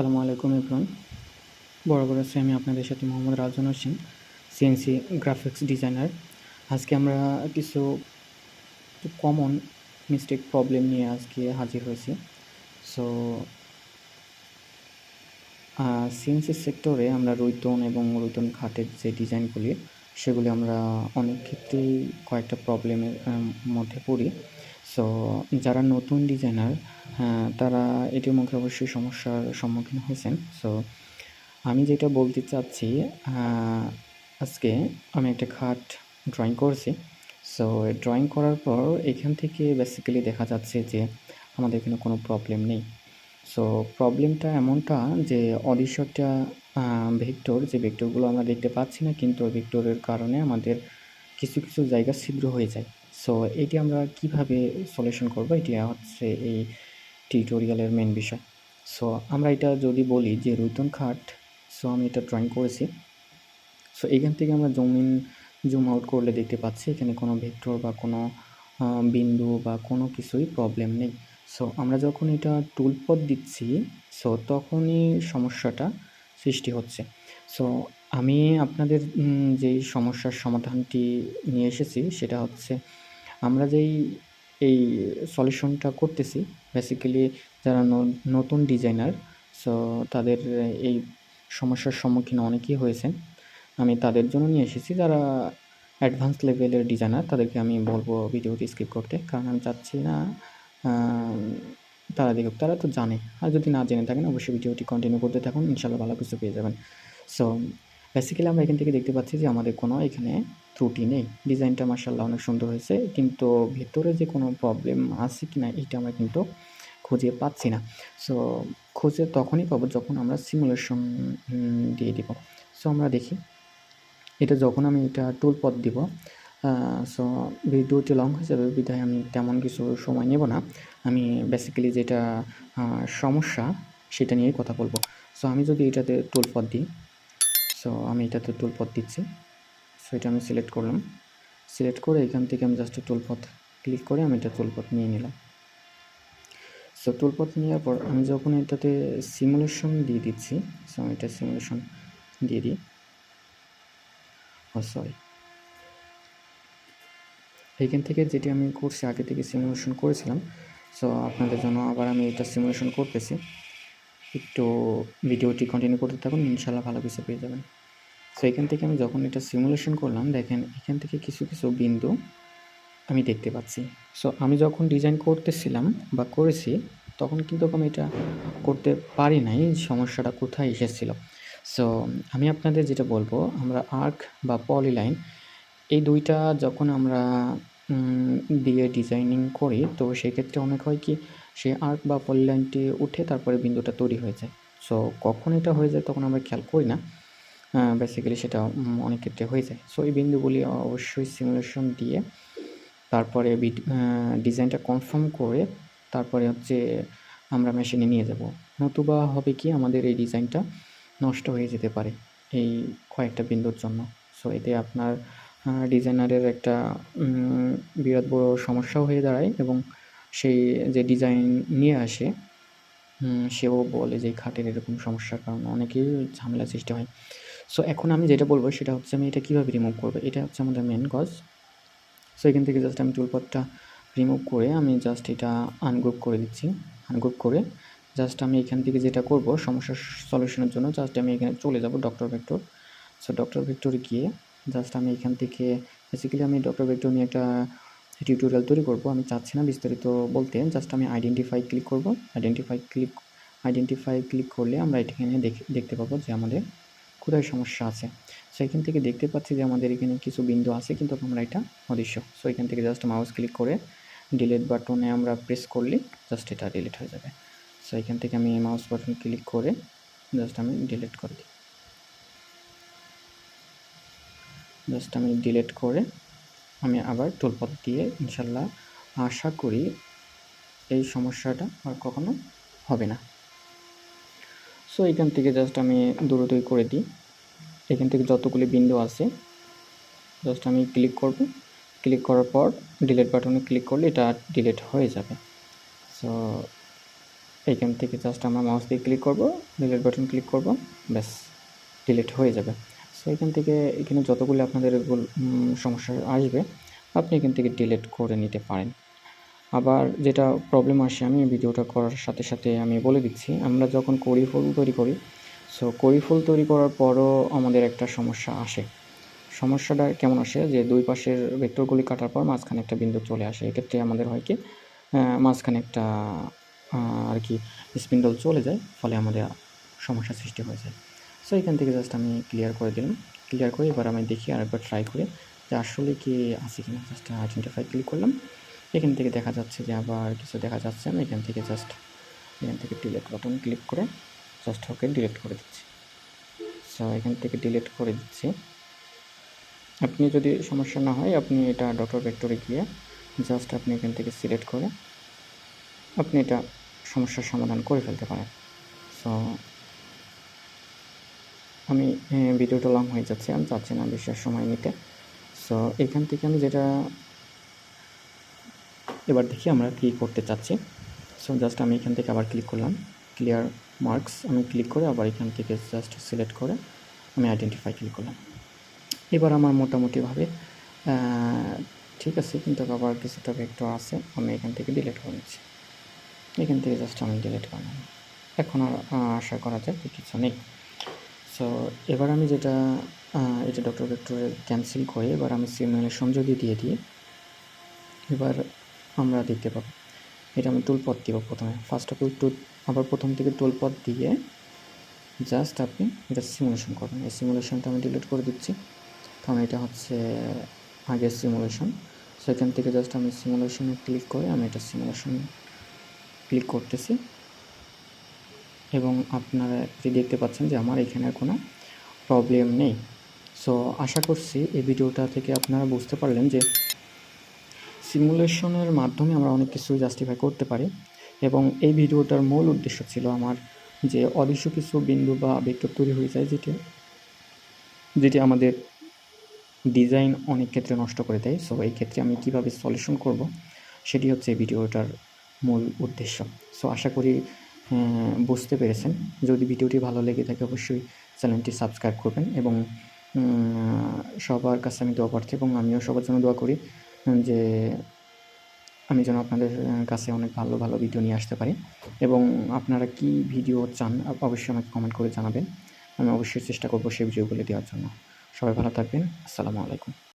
আসসালামু আলাইকুম ইবরান বরাবর আছে আমি আপনাদের সাথে Mohammad Rajan Hossain CNC graphics designer আজকে আমরা কিছু কমন মিস্টেক প্রবলেম নিয়ে আজকে হাজির হয়েছি। সো সিএনসি সেক্টরে আমরা রৈতন এবং রৈতন খাটের যে ডিজাইনগুলি সেগুলি আমরা অনেক ক্ষেত্রেই কয়েকটা প্রবলেমের মধ্যে পড়ি। সো যারা নতুন ডিজাইনার তারা এটির মুখে অবশ্যই সমস্যার সম্মুখীন হয়েছেন। সো আমি যেটা বলতে চাচ্ছি আজকে আমি একটা খাট ড্রয়িং করছি। সো ড্রয়িং করার পর এখান থেকে বেসিক্যালি দেখা যাচ্ছে যে আমাদের এখানে কোনো প্রবলেম নেই। সো প্রবলেমটা এমনটা যে অদৃশ্যটা ভেক্টর যে ভেক্টরগুলো আমরা দেখতে পাচ্ছি না, কিন্তু ভেক্টরের কারণে আমাদের কিছু কিছু জায়গা ছিদ্র হয়ে যায়। সো এটি আমরা কীভাবে সলিউশন করব? এটি হচ্ছে এই টিউটোরিয়ালের মেন বিষয়। সো আমরা এটা যদি বলি যে রুইতন খাট সো আমি এটা ড্রয়িং করেছি। সো এখান থেকে আমরা জুম ইন জুম আউট করলে দেখতে পাচ্ছি এখানে কোনো ভেক্টর বা কোনো বিন্দু বা কোনো কিছুই প্রবলেম নেই। সো আমরা যখন এটা টুলপথ দিচ্ছি সো তখনই সমস্যাটা সৃষ্টি হচ্ছে। সো আমি আপনাদের যেই সমস্যার সমাধানটি নিয়ে এসেছি, সেটা হচ্ছে আমরা যেই, এই সলিউশনটা করতেছি বেসিক্যালি যারা নতুন ডিজাইনার সো তাদের এই সমস্যার সম্মুখীন অনেকেই হয়েছেন। আমি তাদের জন্য নিয়ে এসেছি, যারা অ্যাডভান্স লেভেলের ডিজাইনার তাদেরকে আমি বলব ভিডিওটি স্কিপ করতে, কারণ আমি চাচ্ছি না তারা দেখুক, তারা তো জানে। আর যদি না জেনে থাকেন, অবশ্যই ভিডিওটি কন্টিনিউ করতে থাকুন ইনশাল্লাহ ভালো কিছু পেয়ে যাবেন। সো বেসিক্যালি আমরা এখান থেকে দেখতে পাচ্ছি যে আমাদের কোনো এখানে ত্রুটি নেই। ডিজাইনটা মার্শাল্লাহ অনেক সুন্দর হয়েছে। কিন্তু ভেতরে যে কোনো প্রবলেম আছে কি না এটা আমরা কিন্তু খুঁজে পাচ্ছি না। সো খুঁজে তখনই পাবো যখন আমরা সিমুলেশন দিয়ে দিব। সো আমরা দেখি। এটা যখন আমি এটা টুল পথ দিব সো ভিডিওটি লং হয়ে যাবে বিধায় আমি তেমন কিছু সময় নেব না। আমি বেসিক্যালি যেটা সমস্যা, সেটা নিয়েই কথা বলব। সো আমি যদি এটাতে টুল পথ দিই সো আমি এটাতে টুল পথ দিচ্ছি। সো এটা আমি সিলেক্ট করলাম। সিলেক্ট করে এখান থেকে আমি জাস্ট টুল পথ ক্লিক করে আমি এটা টুল পথ নিয়ে নিলাম। সো টুল পথ নেওয়ার পর আমি যখন এটাতে সিমুলেশন দিয়ে দিচ্ছি সো আমি এটা সিমুলেশন দিয়ে দিই। ও সরি এইখান থেকে যেটি আমি করছি, আগে থেকে সিমুলেশন করেছিলাম সো আপনাদের জন্য আবার আমি এটা সিমুলেশন করতেছি। একটু ভিডিওটি কন্টিনিউ করতে থাকুন ইনশাল্লাহ ভালো কিছু পেয়ে যাবেন। সো এখান থেকে আমি যখন এটা সিমুলেশন করলাম, দেখেন এখান থেকে কিছু কিছু বিন্দু আমি দেখতে পাচ্ছি। সো আমি যখন ডিজাইন করতেছিলাম বা করেছি, তখন কিন্তু আমি এটা করতে পারি নাই, সমস্যাটা কোথায় এসেছিল। সো আমি আপনাদের যেটা বলব, আমরা আর্ক বা পলিলাইন এই দুইটা যখন আমরা দিয়ে ডিজাইনিং করি, তো সেক্ষেত্রে অনেক হয় কি সেই আর্ক বা পলিলাইনটি উঠে তারপরে বিন্দুটা তৈরি হয়ে যায়। সো কখন এটা হয়ে যায় তখন আমরা খেয়াল করি না। বেসিক্যালি সেটা অনেক ক্ষেত্রে হয়ে যায়। সো এই বিন্দুগুলি অবশ্যই সিমুলেশন দিয়ে তারপরে ডিজাইনটা কনফার্ম করে তারপরে হচ্ছে আমরা মেশিনে নিয়ে যাব। নতুবা হবে কি, আমাদের এই ডিজাইনটা নষ্ট হয়ে যেতে পারে এই কয়েকটা বিন্দুর জন্য। সো এতে আপনার ডিজাইনারের একটা বিরাট বড় সমস্যাও হয়ে দাঁড়ায় এবং সেই যে ডিজাইন নিয়ে আসে সেও বলে যে খাটের এরকম সমস্যার কারণে অনেকেই ঝামেলা সৃষ্টি হয়। সো এখন আমি যেটা বলব সেটা হচ্ছে আমি এটা কীভাবে রিমুভ করব? এটা হচ্ছে আমাদের মেন কজ সো এখান থেকে জাস্ট আমি টুলপথটা রিমুভ করে আমি জাস্ট এটা আনগ্রুপ করে দিচ্ছি। আনগ্রুপ করে জাস্ট আমি এখান থেকে যেটা করব সমস্যার সলিউশনের জন্য জাস্ট আমি এখানে চলে যাব ডক্টর ভেক্টর সো ডক্টর ভেক্টরে গিয়ে জাস্ট আমি এখান থেকে বেসিক্যালি আমি ডক্টর ভেক্টর নিয়ে একটা টিউটোরিয়াল তৈরি করব। আমি চাচ্ছি না বিস্তারিত বলতে জাস্ট আমি আইডেন্টিফাই ক্লিক করব। আইডেন্টিফাই ক্লিক আইডেন্টিফাই ক্লিক করলে আমরা এখানে দেখে, দেখতে পাবো যে আমাদের কোথায় সমস্যা আছে। সো এখান থেকে দেখতে পাচ্ছি যে আমাদের এখানে কিছু বিন্দু আছে, কিন্তু আমরা এটা অদৃশ্য। সো এখান থেকে জাস্ট মাউস ক্লিক করে ডিলিট বাটনে আমরা প্রেস করলে জাস্ট এটা ডিলিট হয়ে যাবে। সো এখান থেকে আমি মাউস বাটন ক্লিক করে জাস্ট আমি ডিলিট করে দিই। জাস্ট আমি ডিলিট করে আমি আবার টুলপথ দিয়ে ইনশাল্লাহ আশা করি এই সমস্যাটা আর কখনো হবে না। সো এখান থেকে জাস্ট আমি দ্রুতই করে দিই। এখান থেকে যতগুলি বিন্দু আছে জাস্ট আমি ক্লিক করব। ক্লিক করার পর ডিলেট বাটনে ক্লিক করলে এটা ডিলেট হয়ে যাবে। সো এইখান থেকে জাস্ট আমরা মাউস দিয়ে ক্লিক করব ডিলেট বাটন ক্লিক করব, ব্যাস ডিলেট হয়ে যাবে। সো এখান থেকে এখানে যতগুলো আপনাদের সমস্যা আসবে, আপনি এখান থেকে ডিলেট করে নিতে পারেন। আবার যেটা প্রবলেম আসে, আমি ভিডিওটা করার সাথে সাথে আমি বলে দিচ্ছি। আমরা যখন কড়ি ফুল তৈরি করি সো কড়ি ফুল তৈরি করার পরও আমাদের একটা সমস্যা আসে। সমস্যাটা কেমন আসে? যে দুই পাশের ভেক্টরগুলি কাটার পর মাঝখানে একটা বিন্দু চলে আসে। এক্ষেত্রে আমাদের হয় কি মাঝখানে একটা আর কি স্পিন্ডল চলে যায়, ফলে আমাদের সমস্যা সৃষ্টি হয়ে যায়। সো এখান থেকে জাস্ট আমি ক্লিয়ার করে দিলাম। ক্লিয়ার করে এবার আমি দেখি আরেকবার ট্রাই করে যে আসলে কি আছে কিনা। জাস্ট আইডেন্টিফাই ক্লিক করলাম। এখান থেকে দেখা যাচ্ছে যে আবার কিছু দেখা যাচ্ছে না, এখান থেকে জাস্ট এখান থেকে ডিলেট বাটন ক্লিক করে জাস্ট ওকে ডিলিট করে দিচ্ছি। সো এখান থেকে ডিলিট করে দিচ্ছি। আপনি যদি সমস্যা না হয়, আপনি এটা ডক্টর ভেক্টরে গিয়ে জাস্ট আপনি এখান থেকে সিলেক্ট করে আপনি এটা সমস্যার সমাধান করে ফেলতে পারেন। সো আমি ভিডিওটা লং হয়ে যাচ্ছে, আমি চাচ্ছি না বেশি সময় নিতে। সো এখান থেকে আমি যেটা এবার দেখি আমরা কী করতে চাচ্ছি। সো জাস্ট আমি এখান থেকে আবার ক্লিক করলাম। ক্লিয়ার মার্কস আমি ক্লিক করে আবার এখান থেকে জাস্ট সিলেক্ট করে আমি আইডেন্টিফাই ক্লিক করলাম। এবার আমার মোটামুটিভাবে ঠিক আছে, কিন্তু আবার কিছুটা একটু আছে, আমি এখান থেকে ডিলিট করে নিচ্ছি। এখান থেকে জাস্ট আমি ডিলিট করলাম এখন আর আশা করা যায় কিছু নেই। সো এবার আমি যেটা এটা ডক্টর ভেক্টরে ক্যান্সেল করে এবার আমি সিমুলেশন যদি দিয়ে দিই, এবার আমরা দেখতে পাবো। এটা আমি টুলপথ দিব প্রথমে। ফার্স্ট অফ অল টুল আবার প্রথম থেকে টুলপথ দিয়ে জাস্ট আপনি এটা সিমুলেশন করবেন। এই সিমুলেশনটা আমি ডিলিট করে দিচ্ছি। কারণ এটা হচ্ছে আগের সিমুলেশন সেখান থেকে জাস্ট আমি সিমুলেশনে ক্লিক করে আমি এটা সিমুলেশন ক্লিক করতেছি। এবং আপনারা এটি দেখতে পাচ্ছেন যে আমার এখানে কোনো প্রবলেম নেই। সো আশা করছি এই ভিডিওটা থেকে আপনারা বুঝতে পারলেন যে সিমুলেশনের মাধ্যমে আমরা অনেক কিছু জাস্টিফাই করতে পারি। এবং এই ভিডিওটার মূল উদ্দেশ্য ছিল আমার যে অদৃশ্য কিছু বিন্দু বা ভেক্টর তৈরি হয়ে যায় যেটি যেটি আমাদের ডিজাইন অনেক ক্ষেত্রে নষ্ট করে দেয়। সো এই ক্ষেত্রে আমি কীভাবে সলিউশন করব, সেটি হচ্ছে এই ভিডিওটার মূল উদ্দেশ্য। সো আশা করি বুঝতে পেরেছেন। যদি ভিডিওটি ভালো লেগে থাকে, অবশ্যই চ্যানেলটি সাবস্ক্রাইব করবেন এবং সবার কাছে আমি দোয়া প্রার্থী এবং আমিও সবার জন্য দোয়া করি। যে আমি যেন আপনাদের কাছে অনেক ভালো ভালো ভিডিও নিয়ে আসতে পারি। এবং আপনারা কি ভিডিও চান অবশ্যই আমাকে কমেন্ট করে জানাবেন। আমি অবশ্যই চেষ্টা করব সেই ভিডিওগুলো দেওয়ার জন্য। সবাই ভালো থাকবেন। আসসালামু আলাইকুম।